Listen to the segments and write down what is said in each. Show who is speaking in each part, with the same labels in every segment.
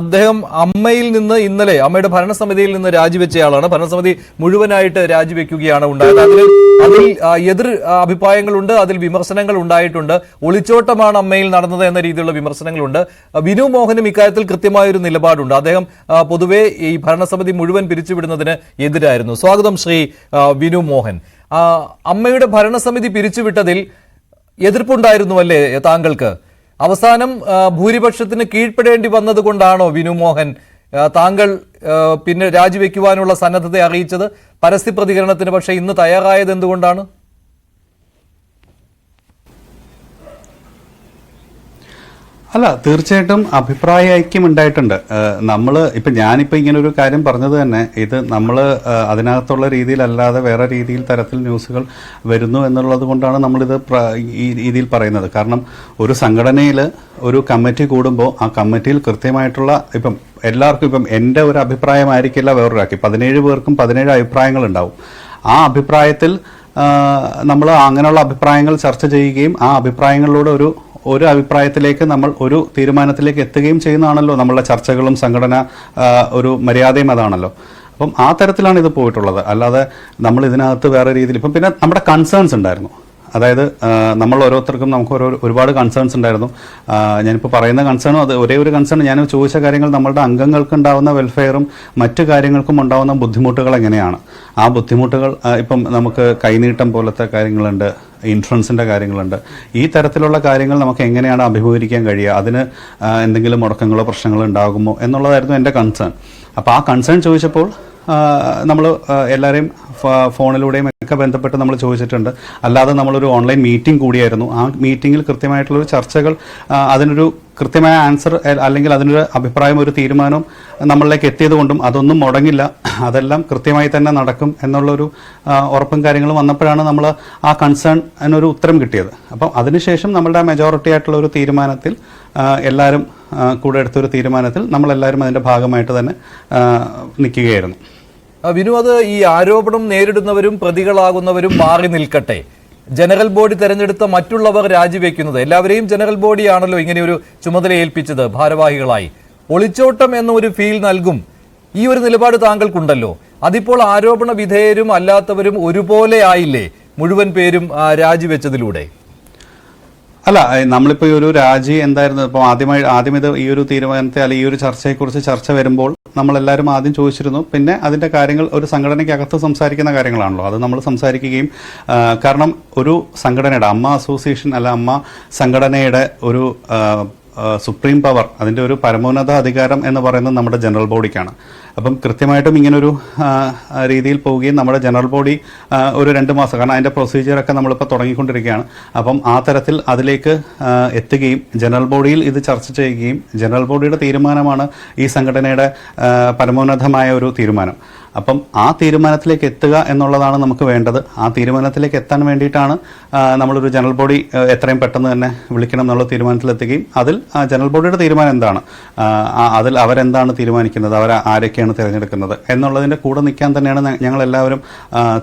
Speaker 1: അദ്ദേഹം അമ്മയിൽ നിന്ന് ഇന്നലെ അമ്മയുടെ ഭരണസമിതിയിൽ നിന്ന് രാജിവെച്ചയാളാണ് ഭരണസമിതി മുഴുവനായിട്ട് രാജിവെക്കുകയാണ് ഉണ്ടായത്. അതിൽ അതിൽ എതിർ അഭിപ്രായങ്ങളുണ്ട് അതിൽ വിമർശനങ്ങൾ ഉണ്ടായിട്ടുണ്ട്. ഒളിച്ചോട്ടമാണ് അമ്മയിൽ നടന്നത് എന്ന രീതിയിലുള്ള വിമർശനങ്ങളുണ്ട്. വിനു മോഹനും ഇക്കാര്യത്തിൽ കൃത്യമായൊരു നിലപാടുണ്ട്. അദ്ദേഹം പൊതുവെ ഈ ഭരണസമിതി മുഴുവൻ പിരിച്ചുവിടുന്നതിന് എതിരായിരുന്നു. സ്വാഗതം ശ്രീ വിനു മോഹൻ. അമ്മയുടെ ഭരണസമിതി പിരിച്ചുവിട്ടതിൽ എതിർപ്പുണ്ടായിരുന്നു അല്ലേ താങ്കൾക്ക്? അവസാനം ഭൂരിപക്ഷത്തിന് കീഴ്പ്പെടേണ്ടി വന്നതുകൊണ്ടാണോ വിനു മോഹൻ താങ്കൾ പിന്നെ രാജിവെക്കുവാനുള്ള സന്നദ്ധത അറിയിച്ചത്? പരസ്യ പ്രതികരണത്തിന് പക്ഷേ ഇന്ന് തയ്യാറായത് എന്തുകൊണ്ടാണ്
Speaker 2: അല്ല തീർച്ചയായിട്ടും അഭിപ്രായ ഐക്യം ഉണ്ടായിട്ടുണ്ട്. നമ്മൾ ഇപ്പം ഞാനിപ്പോൾ ഇങ്ങനെ ഒരു കാര്യം പറഞ്ഞത് തന്നെ ഇത് നമ്മൾ അതിനകത്തുള്ള രീതിയിലല്ലാതെ വേറെ രീതിയിൽ തരത്തിൽ ന്യൂസുകൾ വരുന്നു എന്നുള്ളത് കൊണ്ടാണ് നമ്മളിത് ഈ രീതിയിൽ പറയുന്നത്. കാരണം ഒരു സംഘടനയിൽ ഒരു കമ്മിറ്റി കൂടുമ്പോൾ ആ കമ്മിറ്റിയിൽ കൃത്യമായിട്ടുള്ള ഇപ്പം എല്ലാവർക്കും ഇപ്പം എന്റെ ഒരു അഭിപ്രായമായിരിക്കില്ല വേറൊരാൾക്ക്. പതിനേഴ് പേർക്കും പതിനേഴ് അഭിപ്രായങ്ങൾ ഉണ്ടാവും ആ അഭിപ്രായത്തിൽ നമ്മൾ അങ്ങനെയുള്ള അഭിപ്രായങ്ങൾ ചർച്ച ചെയ്യുകയും ആ അഭിപ്രായങ്ങളിലൂടെ ഒരു ഒരു അഭിപ്രായത്തിലേക്ക് നമ്മൾ ഒരു തീരുമാനത്തിലേക്ക് എത്തുകയും ചെയ്യുന്നതാണല്ലോ നമ്മളുടെ ചർച്ചകളും സംഘടന ഒരു മര്യാദയും അതാണല്ലോ. അപ്പം ആ തരത്തിലാണ് ഇത് പോയിട്ടുള്ളത്. അല്ലാതെ നമ്മൾ ഇതിനകത്ത് വേറെ രീതിയിൽ ഇപ്പം പിന്നെ നമ്മുടെ കൺസേൺസ് ഉണ്ടായിരുന്നു. അതായത് നമ്മൾ ഓരോരുത്തർക്കും നമുക്ക് ഓരോ ഒരുപാട് കൺസേൺസ് ഉണ്ടായിരുന്നു. ഞാനിപ്പോൾ പറയുന്ന കൺസേണും അത് ഒരേ ഒരു കൺസേൺ ഞാൻ ചോദിച്ച കാര്യങ്ങൾ നമ്മളുടെ അംഗങ്ങൾക്ക് ഉണ്ടാകുന്ന വെൽഫെയറും മറ്റു കാര്യങ്ങൾക്കും ഉണ്ടാകുന്ന ബുദ്ധിമുട്ടുകൾ എങ്ങനെയാണ്? ആ ബുദ്ധിമുട്ടുകൾ ഇപ്പം നമുക്ക് കൈനീട്ടം പോലത്തെ കാര്യങ്ങളുണ്ട്. ഇൻഷുറൻസിന്റെ കാര്യങ്ങളുണ്ട്. ഈ തരത്തിലുള്ള കാര്യങ്ങൾ നമുക്ക് എങ്ങനെയാണ് അഭിമുഖീകരിക്കാൻ കഴിയുക? അതിന് എന്തെങ്കിലും മുടക്കങ്ങളോ പ്രശ്നങ്ങളോ ഉണ്ടാകുമോ എന്നുള്ളതായിരുന്നു എന്റെ കൺസേൺ അപ്പോൾ ആ കൺസേൺ ചോദിച്ചപ്പോൾ നമ്മൾ എല്ലാവരെയും ഫോണിലൂടെയും ഒക്കെ ബന്ധപ്പെട്ട് നമ്മൾ ചോദിച്ചിട്ടുണ്ട്. അല്ലാതെ നമ്മളൊരു ഓൺലൈൻ മീറ്റിംഗ് കൂടിയായിരുന്നു. ആ മീറ്റിങ്ങിൽ കൃത്യമായിട്ടുള്ളൊരു ചർച്ചകൾ അതിനൊരു കൃത്യമായ ആൻസർ അല്ലെങ്കിൽ അതിനൊരു അഭിപ്രായം ഒരു തീരുമാനം നമ്മളിലേക്ക് എത്തിയത് കൊണ്ടും അതൊന്നും മുടങ്ങില്ല. അതെല്ലാം കൃത്യമായി തന്നെ നടക്കും എന്നുള്ളൊരു ഉറപ്പും കാര്യങ്ങളും വന്നപ്പോഴാണ് നമ്മൾ ആ കൺസേൺ എന്നൊരു ഉത്തരം കിട്ടിയത്. അപ്പം അതിനുശേഷം നമ്മളുടെ മെജോറിറ്റി ആയിട്ടുള്ള ഒരു തീരുമാനത്തിൽ എല്ലാവരും കൂടെ എടുത്തൊരു തീരുമാനത്തിൽ നമ്മളെല്ലാവരും അതിന്റെ ഭാഗമായിട്ട് തന്നെ നിൽക്കുകയായിരുന്നു.
Speaker 1: വിനു അത് ഈ ആരോപണം നേരിടുന്നവരും പ്രതികളാകുന്നവരും മാറി നിൽക്കട്ടെ. ജനറൽ ബോഡി തെരഞ്ഞെടുത്ത മറ്റുള്ളവർ രാജിവെക്കുന്നത്. എല്ലാവരെയും ജനറൽ ബോഡിയാണല്ലോ ഒരു ചുമതല ഏൽപ്പിച്ചത് ഭാരവാഹികളായി. ഒളിച്ചോട്ടം എന്ന ഒരു ഫീൽ നൽകും ഈ ഒരു നിലപാട് താങ്കൾക്കുണ്ടല്ലോ. അതിപ്പോൾ ആരോപണ വിധേയരും അല്ലാത്തവരും ഒരുപോലെ ആയില്ലേ മുഴുവൻ പേരും രാജിവെച്ചതിലൂടെ?
Speaker 2: അല്ല നമ്മളിപ്പോ ഈ ഒരു രാജി എന്തായിരുന്നു? ഇപ്പൊ ആദ്യമായി ആദ്യം ഇത് ഈ ഒരു തീരുമാനത്തെ അല്ലെങ്കിൽ ഈ ഒരു ചർച്ചയെക്കുറിച്ച് ചർച്ച വരുമ്പോൾ നമ്മളെല്ലാവരും ആദ്യം ചോദിച്ചിരുന്നു. പിന്നെ അതിന്റെ കാര്യങ്ങൾ ഒരു സംഘടനയ്ക്കകത്ത് സംസാരിക്കുന്ന കാര്യങ്ങളാണല്ലോ. അത് നമ്മൾ സംസാരിക്കുകയും കാരണം ഒരു സംഘടനയുടെ അമ്മ അസോസിയേഷൻ അല്ല അമ്മ സംഘടനയുടെ ഒരു സുപ്രീം പവർ അതിന്റെ ഒരു പരമോന്നത അധികാരം എന്ന് പറയുന്നത് നമ്മുടെ ജനറൽ ബോഡിക്കാണ് അപ്പം കൃത്യമായിട്ടും ഇങ്ങനൊരു രീതിയിൽ പോവുകയും നമ്മുടെ ജനറൽ ബോഡി ഒരു രണ്ട് മാസം കാരണം അതിന്റെ പ്രൊസീജിയറൊക്കെ നമ്മളിപ്പോൾ തുടങ്ങിക്കൊണ്ടിരിക്കുകയാണ്. അപ്പം ആ തരത്തിൽ അതിലേക്ക് എത്തുകയും ജനറൽ ബോഡിയിൽ ഇത് ചർച്ച ചെയ്യുകയും ജനറൽ ബോഡിയുടെ തീരുമാനമാണ് ഈ സംഘടനയുടെ പരമോന്നതമായ ഒരു തീരുമാനം. അപ്പം ആ തീരുമാനത്തിലേക്ക് എത്തുക എന്നുള്ളതാണ് നമുക്ക് വേണ്ടത്. ആ തീരുമാനത്തിലേക്ക് എത്താൻ വേണ്ടിയിട്ടാണ് നമ്മളൊരു ജനറൽ ബോഡി എത്രയും പെട്ടെന്ന് തന്നെ വിളിക്കണം എന്നുള്ള തീരുമാനത്തിലെത്തുകയും അതിൽ ആ, ജനറൽ ബോഡിയുടെ തീരുമാനം എന്താണ്? അതിൽ അവരെന്താണ് തീരുമാനിക്കുന്നത്? അവർ ആരൊക്കെയാണ് തിരഞ്ഞെടുക്കുന്നത്? എന്നുള്ളതിന്റെ കൂടെ നിൽക്കാൻ തന്നെയാണ് ഞങ്ങൾ എല്ലാവരും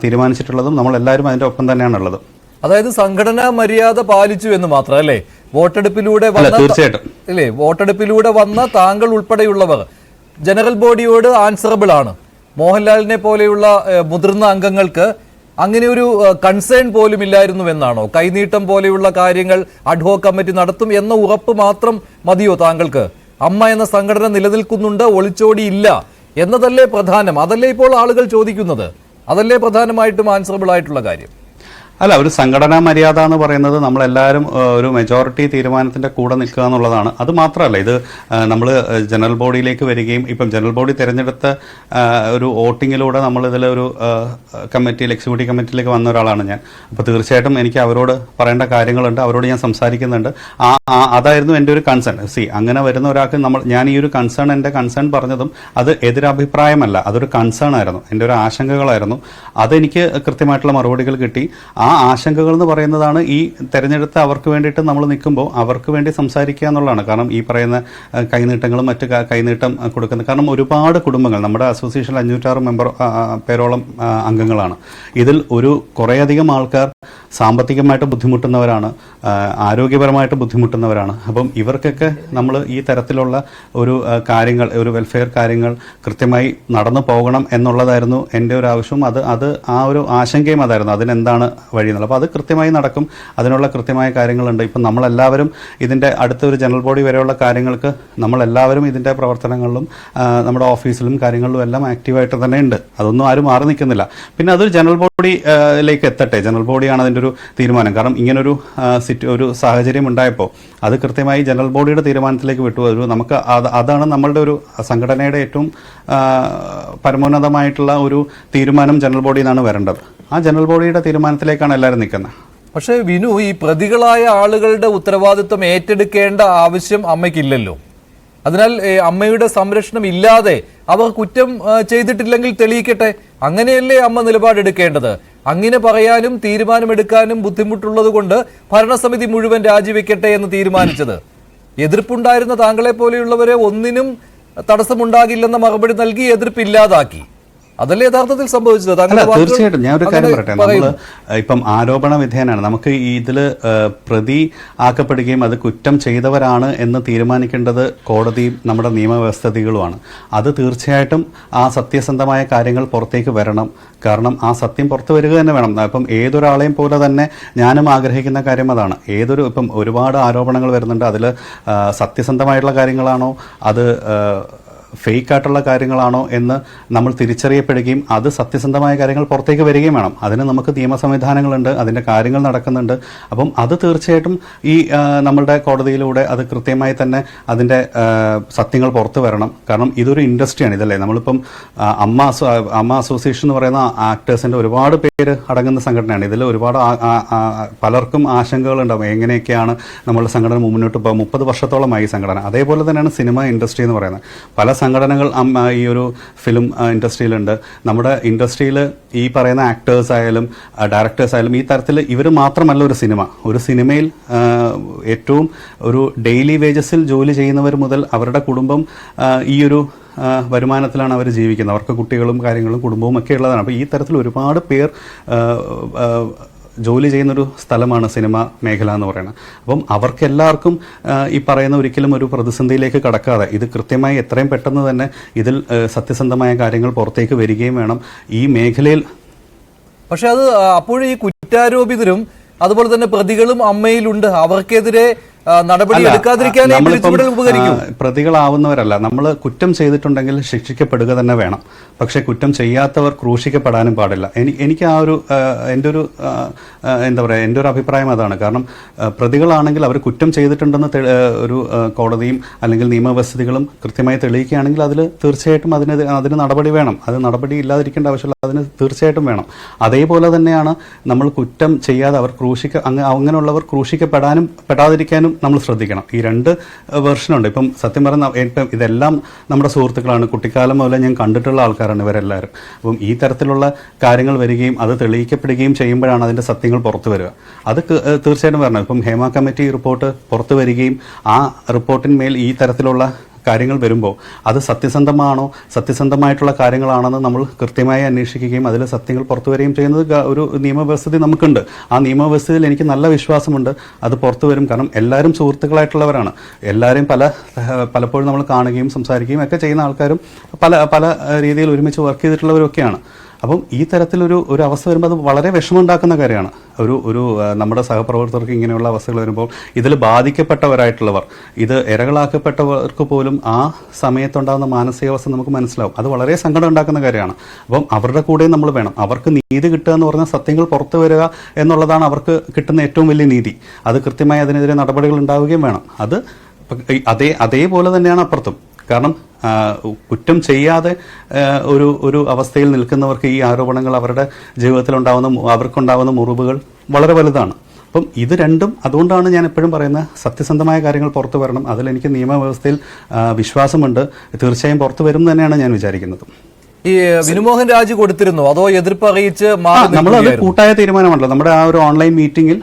Speaker 2: തീരുമാനിച്ചിട്ടുള്ളതും നമ്മൾ എല്ലാവരും അതിന്റെ ഒപ്പം തന്നെയാണ് ഉള്ളത്
Speaker 1: അതായത് സംഘടനാ മര്യാദ പാലിച്ചു എന്ന് മാത്രം അല്ലേ? വോട്ടെടുപ്പിലൂടെ
Speaker 2: തീർച്ചയായിട്ടും.
Speaker 1: ഇല്ലേ? വോട്ടെടുപ്പിലൂടെ വന്ന താങ്കൾ ഉൾപ്പെടെയുള്ളവർ ജനറൽ ബോഡിയോട് ആൻസറബിൾ ആണ്. മോഹൻലാലിനെ പോലെയുള്ള മുതിർന്ന അംഗങ്ങൾക്ക് അങ്ങനെ ഒരു കൺസേൺ പോലും ഇല്ലായിരുന്നുവെന്നാണോ കൈനീട്ടം പോലെയുള്ള കാര്യങ്ങൾ അഡ്ഹോ കമ്മിറ്റി നടത്തും എന്ന ഉറപ്പ് മാത്രം മതിയോ താങ്കൾക്ക്? അമ്മ എന്ന സംഘടന നിലനിൽക്കുന്നുണ്ട് ഒളിച്ചോടിയില്ല എന്നതല്ലേ പ്രധാനം? അതല്ലേ ഇപ്പോൾ ആളുകൾ ചോദിക്കുന്നത്? അതല്ലേ പ്രധാനമായിട്ടും ആൻസറബിൾ ആയിട്ടുള്ള കാര്യം?
Speaker 2: അല്ല ഒരു സംഘടനാ മര്യാദ എന്ന് പറയുന്നത് നമ്മളെല്ലാവരും ഒരു മെജോറിറ്റി തീരുമാനത്തിന്റെ കൂടെ നിൽക്കുക എന്നുള്ളതാണ്. അത് മാത്രമല്ല ഇത് നമ്മൾ ജനറൽ ബോഡിയിലേക്ക് വരികയും ഇപ്പം ജനറൽ ബോഡി തിരഞ്ഞെടുത്ത ഒരു വോട്ടിങ്ങിലൂടെ നമ്മൾ ഇതിൽ ഒരു കമ്മിറ്റിയിൽ എക്സിക്യൂട്ടീവ് കമ്മിറ്റിയിലേക്ക് വന്ന ഒരാളാണ് ഞാൻ. അപ്പോൾ തീർച്ചയായിട്ടും എനിക്ക് അവരോട് പറയേണ്ട കാര്യങ്ങളുണ്ട് അവരോട് ഞാൻ സംസാരിക്കുന്നുണ്ട്. ആ- അതായിരുന്നു എന്റെ ഒരു കൺസേൺ സി അങ്ങനെ വരുന്ന ഒരാൾക്ക് നമ്മൾ ഞാൻ ഈ ഒരു കൺസേൺ എന്റെ കൺസേൺ പറഞ്ഞതും അത് എതിരഭിപ്രായമല്ല അതൊരു കൺസേൺ ആയിരുന്നു. എന്റെ ഒരു ആശങ്കകളായിരുന്നു. അതെനിക്ക് കൃത്യമായിട്ടുള്ള മറുപടികൾ കിട്ടി. ആ ആശങ്കകൾ എന്ന് പറയുന്നതാണ് ഈ തെരഞ്ഞെടുത്ത് അവർക്ക് വേണ്ടിയിട്ട് നമ്മൾ നിൽക്കുമ്പോൾ അവർക്ക് വേണ്ടി സംസാരിക്കുക എന്നുള്ളതാണ്. കാരണം ഈ പറയുന്ന കൈനീട്ടങ്ങളും മറ്റ് കൈനീട്ടം കൊടുക്കുന്നത് കാരണം ഒരുപാട് കുടുംബങ്ങൾ നമ്മുടെ അസോസിയേഷൻ അഞ്ഞൂറ്റാറ് മെമ്പർ പേരോളം അംഗങ്ങളാണ്. ഇതിൽ ഒരു കുറേയധികം ആൾക്കാർ സാമ്പത്തികമായിട്ട് ബുദ്ധിമുട്ടുന്നവരാണ് ആരോഗ്യപരമായിട്ട് ബുദ്ധിമുട്ടുന്നവരാണ്. അപ്പം ഇവർക്കൊക്കെ നമ്മൾ ഈ തരത്തിലുള്ള ഒരു കാര്യങ്ങൾ ഒരു വെൽഫെയർ കാര്യങ്ങൾ കൃത്യമായി നടന്നു പോകണം എന്നുള്ളതായിരുന്നു എന്റെ ഒരു ആവശ്യം അത് അത് ആ ഒരു ആശങ്കയും അതായിരുന്നു. അതിനെന്താണ് വഴി എന്നുള്ളത് അപ്പോൾ അത് കൃത്യമായി നടക്കും. അതിനുള്ള കൃത്യമായ കാര്യങ്ങളുണ്ട്. ഇപ്പം നമ്മളെല്ലാവരും ഇതിന്റെ അടുത്ത ഒരു ജനറൽ ബോഡി വരെയുള്ള കാര്യങ്ങൾക്ക് നമ്മളെല്ലാവരും ഇതിന്റെ പ്രവർത്തനങ്ങളിലും നമ്മുടെ ഓഫീസിലും കാര്യങ്ങളിലും എല്ലാം ആക്റ്റീവായിട്ട് തന്നെ ഉണ്ട്. അതൊന്നും ആരും മാറി നിൽക്കുന്നില്ല. പിന്നെ അതൊരു ജനറൽ ബോഡിയിലേക്ക് എത്തട്ടെ. ജനറൽ ബോഡിയാണ് അതിന്റെ ഒരു തീരുമാനം. കാരണം ഇങ്ങനൊരു സിറ്റ് ഒരു സാഹചര്യം ഉണ്ടായപ്പോൾ അത് കൃത്യമായി ജനറൽ ബോഡിയുടെ തീരുമാനത്തിലേക്ക് വിട്ടു. ഒരു നമുക്ക് അത് അതാണ് നമ്മളുടെ ഒരു സംഘടനയുടെ ഏറ്റവും പരമോന്നതമായിട്ടുള്ള ഒരു തീരുമാനം ജനറൽ ബോഡിയിൽ നിന്നാണ് വരേണ്ടത്. ആ ജനറൽ ബോഡിയുടെ തീരുമാനത്തിലേക്കാണ് എല്ലാവരും നിൽക്കുന്നത്.
Speaker 1: പക്ഷേ വിനു ഈ പ്രതികളായ ആളുകളുടെ ഉത്തരവാദിത്വം ഏറ്റെടുക്കേണ്ട ആവശ്യം അമ്മയ്ക്കില്ലല്ലോ. അതിനാൽ അമ്മയുടെ സംരക്ഷണം ഇല്ലാതെ അവർ കുറ്റം ചെയ്തിട്ടില്ലെങ്കിൽ തെളിയിക്കട്ടെ? അങ്ങനെയല്ലേ അമ്മ നിലപാടെടുക്കേണ്ടത്? അങ്ങനെ പറയാനും തീരുമാനമെടുക്കാനും ബുദ്ധിമുട്ടുള്ളത് കൊണ്ട് ഭരണസമിതി മുഴുവൻ രാജിവെക്കട്ടെ എന്ന് തീരുമാനിച്ചത്. എതിർപ്പുണ്ടായിരുന്ന താങ്കളെ പോലെയുള്ളവരെ ഒന്നിനും തടസ്സമുണ്ടാകില്ലെന്ന മറുപടി നൽകി എതിർപ്പ് ഇല്ലാതാക്കി. അതല്ലേ യഥാർത്ഥത്തിൽ സംഭവിച്ചത്?
Speaker 2: തീർച്ചയായിട്ടും. ഞാൻ ഒരു കാര്യം പറയട്ടെ. നമ്മൾ. ഇപ്പം ആരോപണ വിധേയനാണ്. നമുക്ക് ഇതിൽ പ്രതി ആക്കപ്പെടുകയും അത് കുറ്റം ചെയ്തവരാണ് എന്ന് തീരുമാനിക്കേണ്ടത് കോടതിയും നമ്മുടെ നിയമവ്യവസ്ഥിതികളുമാണ്. അത് തീർച്ചയായിട്ടും ആ സത്യസന്ധമായ കാര്യങ്ങൾ പുറത്തേക്ക് വരണം. കാരണം ആ സത്യം പുറത്തു വരിക തന്നെ വേണം. ഇപ്പം ഏതൊരാളെയും പോലെ തന്നെ ഞാനും ആഗ്രഹിക്കുന്ന കാര്യം അതാണ്. ഏതൊരു ഇപ്പം ഒരുപാട് ആരോപണങ്ങൾ വരുന്നുണ്ട്. അതിൽ സത്യസന്ധമായിട്ടുള്ള കാര്യങ്ങളാണോ? അത് ഫേക്ക് ആയിട്ടുള്ള കാര്യങ്ങളാണോ എന്ന് നമ്മൾ തിരിച്ചറിയപ്പെടുകയും അത് സത്യസന്ധമായ കാര്യങ്ങൾ പുറത്തേക്ക് വരികയും വേണം. അതിന് നമുക്ക് നിയമ സംവിധാനങ്ങളുണ്ട് അതിന്റെ കാര്യങ്ങൾ നടക്കുന്നുണ്ട്. അപ്പം അത് തീർച്ചയായിട്ടും ഈ നമ്മളുടെ കോടതിയിലൂടെ അത് കൃത്യമായി തന്നെ അതിന്റെ സത്യങ്ങൾ പുറത്തു വരണം. കാരണം ഇതൊരു ഇൻഡസ്ട്രിയാണ് ഇതല്ലേ? നമ്മളിപ്പം അമ്മ അമ്മ അസോസിയേഷൻ എന്ന് പറയുന്ന ആക്ടേഴ്സിന്റെ ഒരുപാട് പേര് അടങ്ങുന്ന സംഘടനയാണ്. ഇതിൽ ഒരുപാട് പലർക്കും ആശങ്കകളുണ്ടാവും എങ്ങനെയൊക്കെയാണ് നമ്മളുടെ സംഘടന മുന്നോട്ട് പോകുക മുപ്പത് വർഷത്തോളമായി ഈ സംഘടന. അതേപോലെ തന്നെയാണ് സിനിമ ഇൻഡസ്ട്രി എന്ന് പറയുന്നത്. പല സംഘടനകൾ ഈ ഒരു ഫിലിം ഇൻഡസ്ട്രിയിലുണ്ട്. നമ്മുടെ ഇൻഡസ്ട്രിയിൽ ഈ പറയുന്ന ആക്ടേഴ്സ് ആയാലും ഡയറക്ടേഴ്സ് ആയാലും ഈ തരത്തിൽ ഇവർ മാത്രമല്ല ഒരു സിനിമ. ഒരു സിനിമയിൽ ഏറ്റവും ഒരു ഡെയിലി വേജസിൽ ജോലി ചെയ്യുന്നവർ മുതൽ അവരുടെ കുടുംബം ഈ ഒരു വരുമാനത്തിലാണ് അവർ ജീവിക്കുന്നത്. അവർക്ക് കുട്ടികളും കാര്യങ്ങളും കുടുംബവും ഒക്കെ ഉള്ളതാണ്. അപ്പോൾ ഈ തരത്തിൽ ഒരുപാട് പേർ ജോലി ചെയ്യുന്നൊരു സ്ഥലമാണ് സിനിമ മേഖല എന്ന് പറയുന്നത്. അപ്പം അവർക്കെല്ലാവർക്കും ഈ പറയുന്ന ഒരിക്കലും ഒരു പ്രതിസന്ധിയിലേക്ക് കടക്കാതെ ഇത് കൃത്യമായി എത്രയും പെട്ടെന്ന് തന്നെ ഇതിൽ സത്യസന്ധമായ കാര്യങ്ങൾ പുറത്തേക്ക് വരികയും വേണം. ഈ മേഖലയിൽ
Speaker 1: പക്ഷെ അത് അപ്പോഴും ഈ കുറ്റാരോപിതരും അതുപോലെ തന്നെ പ്രതികളും അമ്മയിലുണ്ട്. അവർക്കെതിരെ നടപടി എടുക്കാതിരിക്കാനേ ഉപകരിക്കും.
Speaker 2: പ്രതികളാവുന്നവരല്ല. നമ്മൾ കുറ്റം ചെയ്തിട്ടുണ്ടെങ്കിൽ ശിക്ഷിക്കപ്പെടുക തന്നെ വേണം. പക്ഷെ കുറ്റം ചെയ്യാത്തവർ ക്രൂശിക്കപ്പെടാനും പാടില്ല. എനിക്ക് ആ ഒരു എന്റെ ഒരു എന്താ പറയുക എന്റെ ഒരു അഭിപ്രായം അതാണ്. കാരണം പ്രതികളാണെങ്കിൽ അവർ കുറ്റം ചെയ്തിട്ടുണ്ടെന്ന് ഒരു കോടതിയും അല്ലെങ്കിൽ നിയമവ്യവസ്ഥിതികളും കൃത്യമായി തെളിയിക്കുകയാണെങ്കിൽ അതിൽ തീർച്ചയായിട്ടും അതിന് അതിന് നടപടി വേണം. അത് നടപടി ഇല്ലാതിരിക്കേണ്ട ആവശ്യമില്ല. അതിന് തീർച്ചയായിട്ടും വേണം. അതേപോലെ തന്നെയാണ് നമ്മൾ കുറ്റം ചെയ്യാതെ അവർ ക്രൂശിക്ക അങ്ങനെയുള്ളവർ ക്രൂശിക്കപ്പെടാനും പെടാതിരിക്കാനും നമ്മൾ ശ്രദ്ധിക്കണം. ഈ രണ്ട് വെർഷനുണ്ട് ഇപ്പം സത്യം പറഞ്ഞ ഇപ്പം ഇതെല്ലാം നമ്മുടെ സുഹൃത്തുക്കളാണ്. കുട്ടിക്കാലം മുതലേ ഞാൻ കണ്ടിട്ടുള്ള ആൾക്കാരാണ് ഇവരെല്ലാവരും. അപ്പം ഈ തരത്തിലുള്ള കാര്യങ്ങൾ വരികയും അത് തെളിയിക്കപ്പെടുകയും ചെയ്യുമ്പോഴാണ് അതിന്റെ സത്യങ്ങൾ പുറത്തു വരിക. അത് തീർച്ചയായിട്ടും പറഞ്ഞത് ഇപ്പം ഹേമ കമ്മിറ്റി റിപ്പോർട്ട് പുറത്തു വരികയും ആ റിപ്പോർട്ടിന്മേൽ ഈ തരത്തിലുള്ള കാര്യങ്ങൾ വരുമ്പോൾ അത് സത്യസന്ധമാണോ? സത്യസന്ധമായിട്ടുള്ള കാര്യങ്ങളാണെന്ന് നമ്മൾ കൃത്യമായി അന്വേഷിക്കുകയും അതിൽ സത്യങ്ങൾ പുറത്തു വരികയും ചെയ്യുന്നത് ഒരു നിയമവ്യവസ്ഥിതി നമുക്കുണ്ട്. ആ നിയമവ്യവസ്ഥയിൽ എനിക്ക് നല്ല വിശ്വാസമുണ്ട്. അത് പുറത്തു വരും. കാരണം എല്ലാവരും സുഹൃത്തുക്കളായിട്ടുള്ളവരാണ്. എല്ലാവരെയും പല പലപ്പോഴും നമ്മൾ കാണുകയും സംസാരിക്കുകയും ഒക്കെ ചെയ്യുന്ന ആൾക്കാരും പല പല രീതിയിൽ ഒരുമിച്ച് വർക്ക് ചെയ്തിട്ടുള്ളവരൊക്കെയാണ്. അപ്പം ഈ തരത്തിലൊരു ഒരു അവസ്ഥ വരുമ്പോൾ അത് വളരെ വിഷമമുണ്ടാക്കുന്ന കാര്യമാണ്. ഒരു ഒരു നമ്മുടെ സഹപ്രവർത്തകർക്ക് ഇങ്ങനെയുള്ള അവസ്ഥകൾ വരുമ്പോൾ ഇതിൽ ബാധിക്കപ്പെട്ടവരായിട്ടുള്ളവർ ഇത് ഇരകളാക്കപ്പെട്ടവർക്ക് പോലും ആ സമയത്തുണ്ടാകുന്ന മാനസികാവസ്ഥ നമുക്ക് മനസ്സിലാവും. അത് വളരെ സങ്കടം ഉണ്ടാക്കുന്ന കാര്യമാണ്. അപ്പം അവരുടെ കൂടെയും നമ്മൾ വേണം. അവർക്ക് നീതി കിട്ടുക എന്ന് പറഞ്ഞാൽ സത്യങ്ങൾ പുറത്തു വരിക എന്നുള്ളതാണ് അവർക്ക് കിട്ടുന്ന ഏറ്റവും വലിയ നീതി. അത് കൃത്യമായി അതിനെതിരെ നടപടികൾ ഉണ്ടാവുകയും വേണം. അത് അതേ അതേപോലെ തന്നെയാണ് അപ്പുറത്തും. കാരണം കുറ്റം ചെയ്യാതെ ഒരു ഒരു അവസ്ഥയിൽ നിൽക്കുന്നവർക്ക് ഈ ആരോപണങ്ങൾ അവരുടെ ജീവിതത്തിൽ ഉണ്ടാവുന്ന മു- അവർക്കുണ്ടാവുന്ന മുറിവുകൾ വളരെ വലുതാണ്. അപ്പം ഇത് രണ്ടും അതുകൊണ്ടാണ് ഞാൻ എപ്പോഴും പറയുന്നത് സത്യസന്ധമായ കാര്യങ്ങൾ പുറത്തു വരണം. അതിൽ എനിക്ക് നിയമവ്യവസ്ഥയിൽ വിശ്വാസമുണ്ട്. തീർച്ചയായും പുറത്തു വരും തന്നെയാണ് ഞാൻ വിചാരിക്കുന്നത്.
Speaker 1: ഈ വിനുമോഹൻ രാജ് കൊടുത്തിരുന്നു. അതോ എതിർപ്പ് അറിയിച്ച് നമ്മൾ
Speaker 2: നമ്മളത് കൂട്ടായ തീരുമാനമാണല്ലോ നമ്മുടെ ആ ഒരു ഓൺലൈൻ മീറ്റിംഗിൽ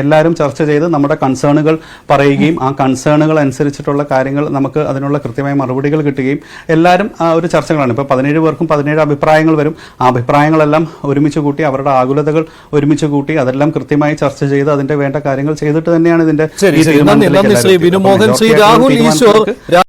Speaker 2: എല്ലാവരും ചർച്ച ചെയ്ത് നമ്മുടെ കൺസേണുകൾ പറയുകയും ആ കൺസേണുകൾ അനുസരിച്ചിട്ടുള്ള കാര്യങ്ങൾ നമുക്ക് അതിനുള്ള കൃത്യമായ മറുപടികൾ കിട്ടുകയും എല്ലാവരും ആ ഒരു ചർച്ചകളാണ്. ഇപ്പോൾ പതിനേഴ് പേർക്കും പതിനേഴ് അഭിപ്രായങ്ങൾ വരും. ആ അഭിപ്രായങ്ങളെല്ലാം ഒരുമിച്ച് കൂട്ടി അവരുടെ ആകുലതകൾ ഒരുമിച്ച് കൂട്ടി അതെല്ലാം കൃത്യമായി ചർച്ച ചെയ്ത് അതിന്റെ വേണ്ട കാര്യങ്ങൾ ചെയ്തിട്ട് തന്നെയാണ് ഇതിന്റെ
Speaker 1: ശരി രാഹുൽ ഈശ്വർ